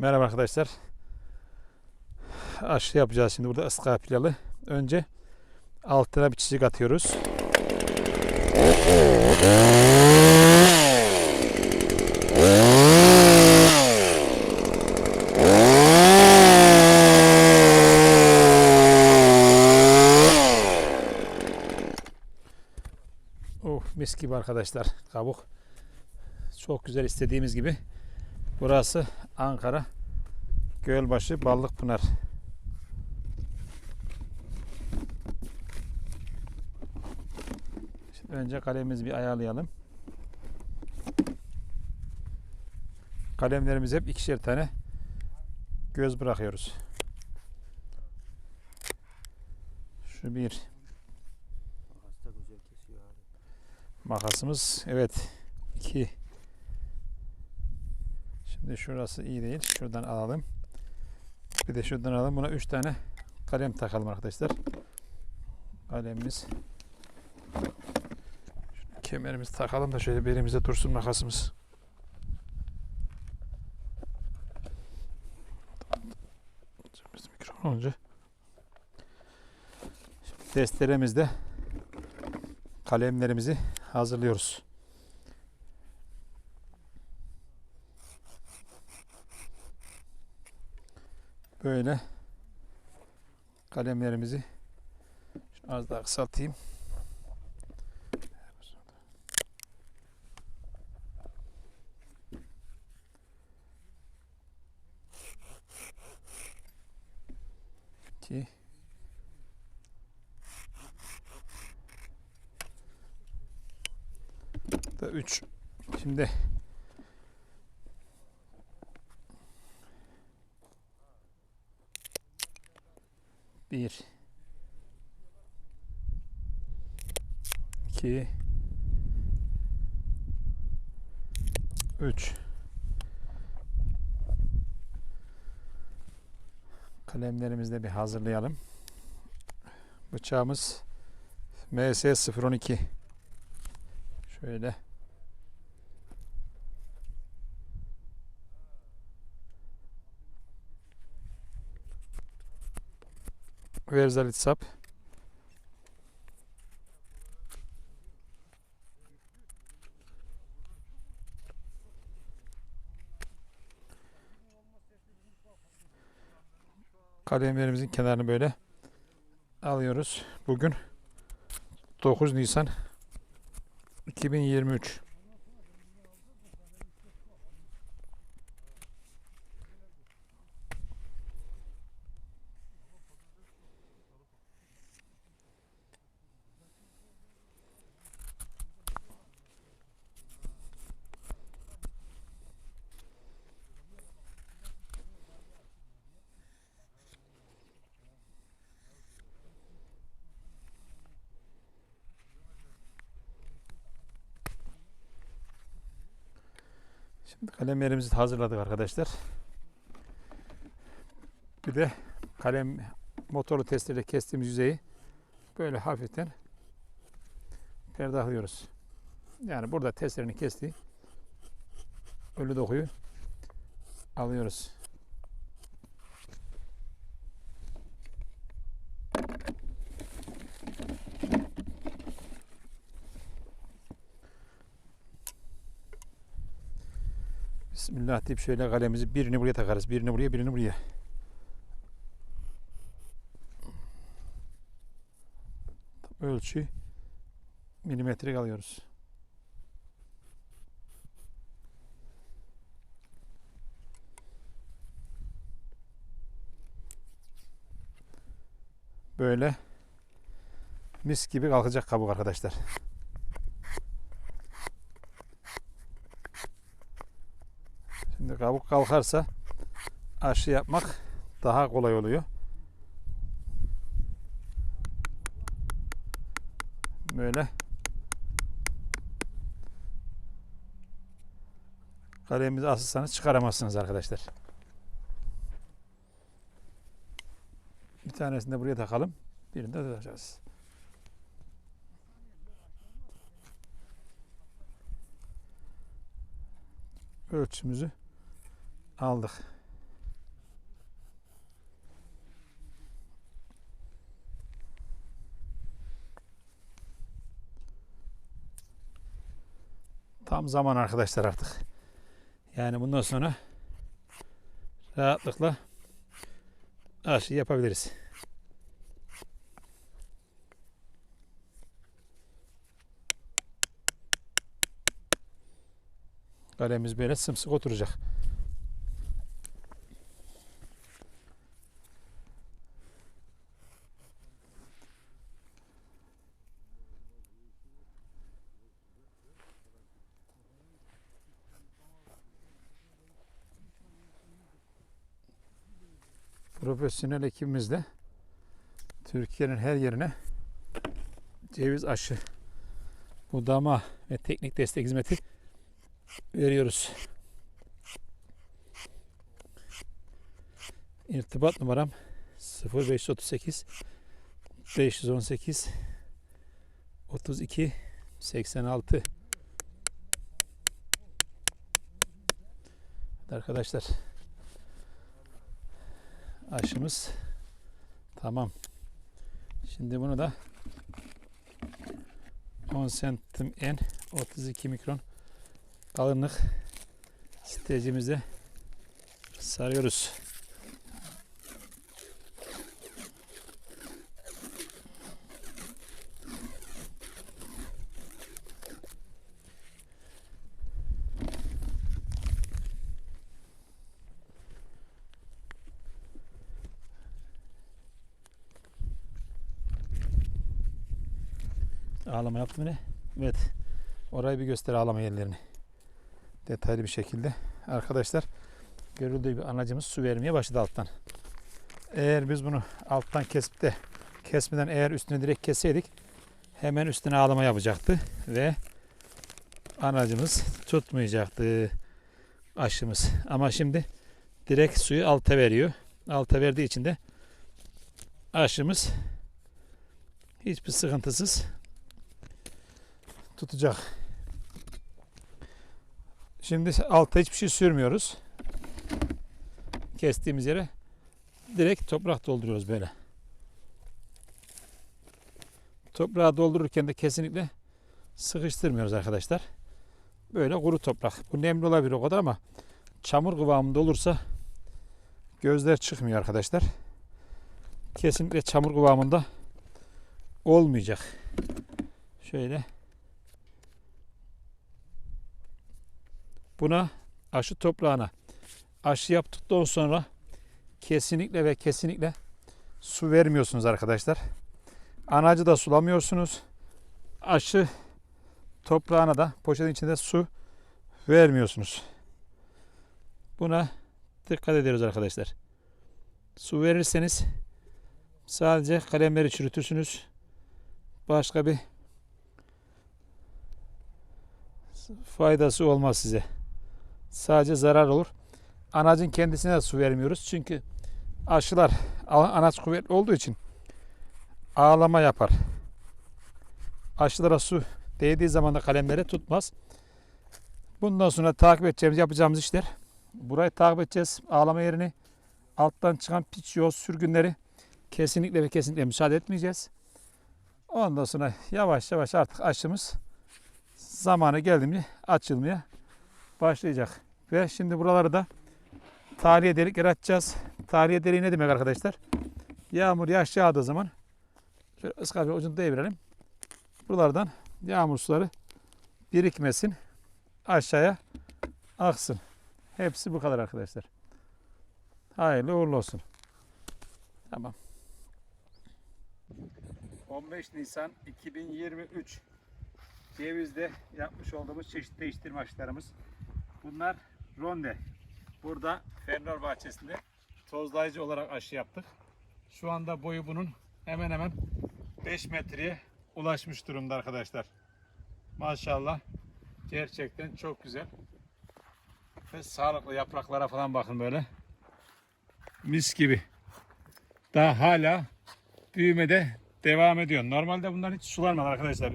Merhaba arkadaşlar. Aşı yapacağız şimdi burada ıskara pilavı. Önce altına bir çizik atıyoruz. Oh mis gibi arkadaşlar kabuk. Çok güzel istediğimiz gibi. Burası Ankara Gölbaşı Ballıkpınar. Şimdi önce kalemimizi bir ayarlayalım. Kalemlerimiz hep ikişer tane göz bırakıyoruz. Şu bir makasımız. Evet. iki. Şimdi şurası iyi değil. Şuradan alalım. Bir de şuradan alalım. Buna üç tane kalem takalım arkadaşlar. Kalemimiz. Şunu kemerimizi takalım da şöyle belimizde dursun makasımız. Mikrofon olunca. Şimdi testeremizde kalemlerimizi hazırlıyoruz. Böyle kalemlerimizi şunu az daha kısaltayım. İki. da 3. Şimdi bir. İki. Üç. Kalemlerimizi de bir hazırlayalım. Bıçağımız MS 012 şöyle Verzalit sap. Kalemlerimizin kenarını böyle alıyoruz. Bugün 9 Nisan 2023. Şimdi kalemlerimizi hazırladık arkadaşlar. Bir de kalem motorlu testereyle kestiğimiz yüzeyi böyle hafiften perdahlıyoruz. Yani burada testerenin kestiği ölü dokuyu alıyoruz. Bismillah deyip şöyle kalemizi birini buraya takarız. Birini buraya, birini buraya. Ölçü milimetrik alıyoruz. Böyle mis gibi kalkacak kabuk arkadaşlar. Şimdi kabuk kalkarsa aşı yapmak daha kolay oluyor. Böyle kalemimizi asırsanız çıkaramazsınız arkadaşlar. Bir tanesini de buraya takalım. Birini de takacağız. Ölçümüzü aldık. Tam zaman arkadaşlar artık. Yani bundan sonra rahatlıkla her şeyi yapabiliriz. Kalemiz böyle sımsıkı oturacak. Profesyonel ekibimizle Türkiye'nin her yerine ceviz aşı, budama ve teknik destek hizmeti veriyoruz. İrtibat numaram 0538 518 32 86 Arkadaşlar aşımız tamam. Şimdi bunu da 10 santim en 32 mikron kalınlık stecimize sarıyoruz. Ağlama yaptım ne? Evet. Orayı bir göster ağlama yerlerini. Detaylı bir şekilde. Arkadaşlar görüldüğü gibi anacımız su vermeye başladı alttan. Eğer biz bunu alttan kesip de kesmeden eğer üstüne direkt kesseydik hemen üstüne ağlama yapacaktı ve anacımız tutmayacaktı aşımız. Ama şimdi direkt suyu alta veriyor. Alta verdiği için de aşımız hiçbir sıkıntısız tutacak. Şimdi alta hiçbir şey sürmüyoruz. Kestiğimiz yere direkt toprak dolduruyoruz böyle. Toprağı doldururken de kesinlikle sıkıştırmıyoruz arkadaşlar. Böyle kuru toprak. Bu nemli olabilir o kadar ama çamur kıvamında olursa gözler çıkmıyor arkadaşlar. Kesinlikle çamur kıvamında olmayacak. Şöyle Buna aşı toprağına aşı yaptıktan sonra kesinlikle ve kesinlikle su vermiyorsunuz arkadaşlar. Anacı da sulamıyorsunuz. Aşı toprağına da poşetin içinde su vermiyorsunuz. Buna dikkat ediyoruz arkadaşlar. Su verirseniz sadece kalemleri çürütürsünüz. Başka bir faydası olmaz size. Sadece zarar olur. Anacın kendisine de su vermiyoruz. Çünkü aşılar anaç kuvvetli olduğu için ağlama yapar. Aşılara su değdiği zaman da kalemlere tutmaz. Bundan sonra takip edeceğimiz, yapacağımız işler burayı takip edeceğiz. Ağlama yerini alttan çıkan piç yoz sürgünleri kesinlikle ve kesinlikle müsaade etmeyeceğiz. Ondan sonra yavaş yavaş artık aşımız zamanı geldi mi açılmaya başlayacak. Ve şimdi buraları da tahliye delik açacağız. Tahliye deliği ne demek arkadaşlar? Yağmur yağış yağdığı zaman şöyle ıskarca ucunu devirelim. Buralardan yağmur suları birikmesin. Aşağıya aksın. Hepsi bu kadar arkadaşlar. Hayırlı uğurlu olsun. Tamam. 15 Nisan 2023 Ceviz'de yapmış olduğumuz çeşit değiştirme aşılarımız. Bunlar ronde. Burada Fernor bahçesinde tozlayıcı olarak aşı yaptık. Şu anda boyu bunun hemen hemen 5 metreye ulaşmış durumda arkadaşlar. Maşallah. Gerçekten çok güzel. Ve sağlıklı yapraklara falan bakın böyle. Mis gibi. Daha hala büyümede devam ediyor. Normalde bunlar hiç sulanmadı arkadaşlar.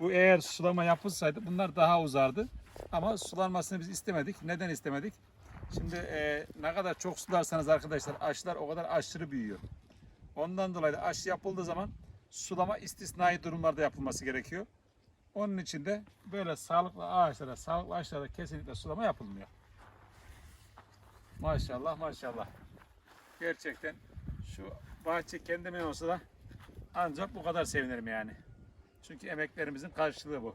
Bu eğer sulama yapılsaydı bunlar daha uzardı. Ama sulanmasını biz istemedik. Neden istemedik? Şimdi e, ne kadar çok sularsanız arkadaşlar aşılar o kadar aşırı büyüyor. Ondan dolayı da aşı yapıldığı zaman sulama istisnai durumlarda yapılması gerekiyor. Onun için de böyle sağlıklı ağaçlara, sağlıklı ağaçlara kesinlikle sulama yapılmıyor. Maşallah maşallah. Gerçekten şu bahçe kendime olsa da ancak bu kadar sevinirim yani. Çünkü emeklerimizin karşılığı bu.